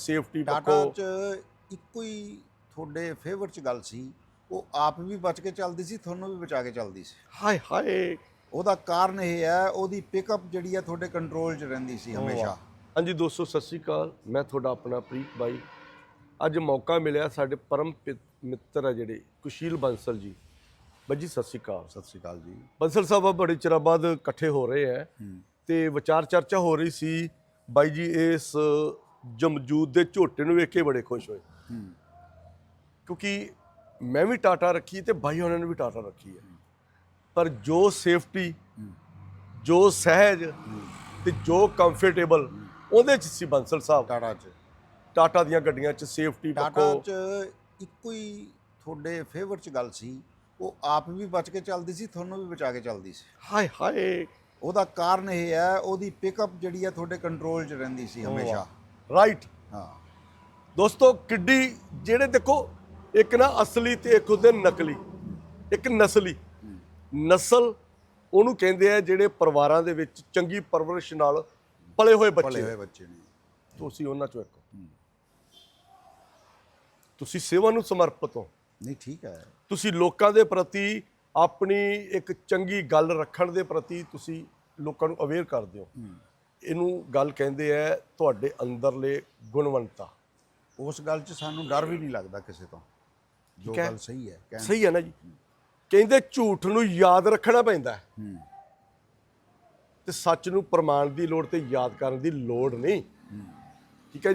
Safety Tata ਪੱਖੋਂ 'ਚ ਇੱਕੋ ਹੀ ਤੁਹਾਡੇ ਫੇਵਰ 'ਚ ਗੱਲ ਸੀ। ਉਹ ਆਪ ਵੀ ਬਚ ਕੇ ਚੱਲਦੀ ਸੀ ਤੁਹਾਨੂੰ ਵੀ ਬਚਾ ਕੇ ਚੱਲਦੀ ਸੀ। ਹਾਏ ਹਾਏ। ਉਹਦਾ ਕਾਰਨ ਇਹ ਹੈ ਉਹਦੀ ਪਿਕਅਪ ਜਿਹੜੀ ਹੈ ਤੁਹਾਡੇ ਕੰਟਰੋਲ 'ਚ ਰਹਿੰਦੀ ਸੀ ਹਮੇਸ਼ਾ। ਹਾਂਜੀ ਦੋਸਤੋ ਸਤਿ ਸ਼੍ਰੀ ਅਕਾਲ। ਮੈਂ ਤੁਹਾਡਾ ਆਪਣਾ ਪ੍ਰੀਤ ਬਾਈ। ਅੱਜ ਮੌਕਾ ਮਿਲਿਆ ਸਾਡੇ ਪਰਮ ਮਿੱਤਰ ਆ ਜਿਹੜੇ ਕੁਸ਼ੀਲ ਬੰਸਲ ਜੀ। ਬੱਜੀ ਸਤਿ ਸ਼੍ਰੀ ਅਕਾਲ। ਸਤਿ ਸ੍ਰੀ ਅਕਾਲ ਜੀ। ਬੰਸਲ ਸਾਹਿਬ ਆ ਬੜੇ ਚਿਰਾਂ ਬਾਅਦ ਇਕੱਠੇ ਹੋ ਰਹੇ ਹੈ ਤੇ ਵਿਚਾਰ ਚਰਚਾ ਹੋ ਰਹੀ ਸੀ। ਬਾਈ ਜੀ ਇਸ ਜਮਜੂਦ ਦੇ ਝੋਟੇ ਨੂੰ ਵੇਖ ਕੇ ਬੜੇ ਖੁਸ਼ ਹੋਏ। ਕਿਉਂਕਿ ਮੈਂ ਵੀ ਟਾਟਾ ਰੱਖੀ ਤੇ ਬਾਈ ਉਹਨਾਂ ਨੇ ਵੀ ਟਾਟਾ ਰੱਖੀ ਹੈ। ਪਰ ਜੋ ਸੇਫਟੀ ਜੋ ਸਹਿਜ ਤੇ ਜੋ ਕੰਫਰਟੇਬਲ ਉਹਦੇ ਚ ਸੀ ਬੰਸਲ ਸਾਹਿਬ। ਟਾਟਾ 'ਚ। ਟਾਟਾ ਦੀਆਂ ਗੱਡੀਆਂ ਚ ਸੇਫਟੀ ਟਾਟਾ 'ਚ ਇੱਕੋ ਹੀ ਤੁਹਾਡੇ ਫੇਵਰ 'ਚ ਗੱਲ ਸੀ ਉਹ ਆਪ ਵੀ ਬਚ ਕੇ ਚੱਲਦੀ ਸੀ ਤੁਹਾਨੂੰ ਵੀ ਬਚਾ ਕੇ ਚੱਲਦੀ ਸੀ। ਹਾਏ ਹਾਏ। ਉਹਦਾ ਕਾਰਨ ਇਹ ਹੈ ਉਹਦੀ ਪਿਕਅਪ ਜਿਹੜੀ ਹੈ ਤੁਹਾਡੇ ਕੰਟਰੋਲ 'ਚ ਰਹਿੰਦੀ ਸੀ ਹਮੇਸ਼ਾ। ਰਾਈਟ ਹਾਂ। ਦੋਸਤੋ ਕਿੱਡੀ ਜਿਹੜੇ ਦੇਖੋ ਇੱਕ ਨਾ ਅਸਲੀ ਤੇ ਇੱਕ ਉਹਦੇ ਨਕਲੀ। ਇੱਕ ਨਸਲੀ। ਨਸਲ ਉਹਨੂੰ ਕਹਿੰਦੇ ਆ ਜਿਹੜੇ ਪਰਿਵਾਰਾਂ ਦੇ ਵਿੱਚ ਚੰਗੀ ਪਰਵਰਿਸ਼ ਨਾਲ ਪਲੇ ਹੋਏ ਬੱਚੇ ਹੋਏ ਬੱਚੇ ਨੇ। ਤੁਸੀਂ ਉਹਨਾਂ ਚੋਂ ਇੱਕ ਹੋ। ਤੁਸੀਂ ਸੇਵਾ ਨੂੰ ਸਮਰਪਿਤ ਹੋ। ਨਹੀਂ ਠੀਕ ਹੈ। ਤੁਸੀਂ ਲੋਕਾਂ ਦੇ ਪ੍ਰਤੀ ਆਪਣੀ ਇੱਕ ਚੰਗੀ ਗੱਲ ਰੱਖਣ ਦੇ ਪ੍ਰਤੀ ਤੁਸੀਂ ਲੋਕਾਂ ਨੂੰ ਅਵੇਅਰ ਕਰਦੇ ਹੋ। ਇਹਨੂੰ ਗੱਲ ਕਹਿੰਦੇ ਆ ਤੁਹਾਡੇ ਅੰਦਰਲੇ ਗੁਣਵੰਤਾ। ਉਸ ਗੱਲ 'ਚ ਸਾਨੂੰ ਡਰ ਵੀ ਨਹੀਂ ਲੱਗਦਾ ਕਿਸੇ ਤੋਂ। ਜੋ ਠੀਕ ਹੈ। ਗੱਲ ਸਹੀ ਹੈ ਕਹਿਣ ਸਹੀ ਹੈ ਨਾ ਜੀ। ਕਹਿੰਦੇ ਝੂਠ ਨੂੰ ਯਾਦ ਰੱਖਣਾ ਪੈਂਦਾ ਹੈ। ਹੂੰ। ਤੇ ਸੱਚ ਨੂੰ ਪ੍ਰਮਾਣ ਦੀ ਲੋੜ ਤੇ ਯਾਦ ਕਰਨ ਦੀ ਲੋੜ ਨਹੀਂ। ਠੀਕ ਹੈ ਜੀ?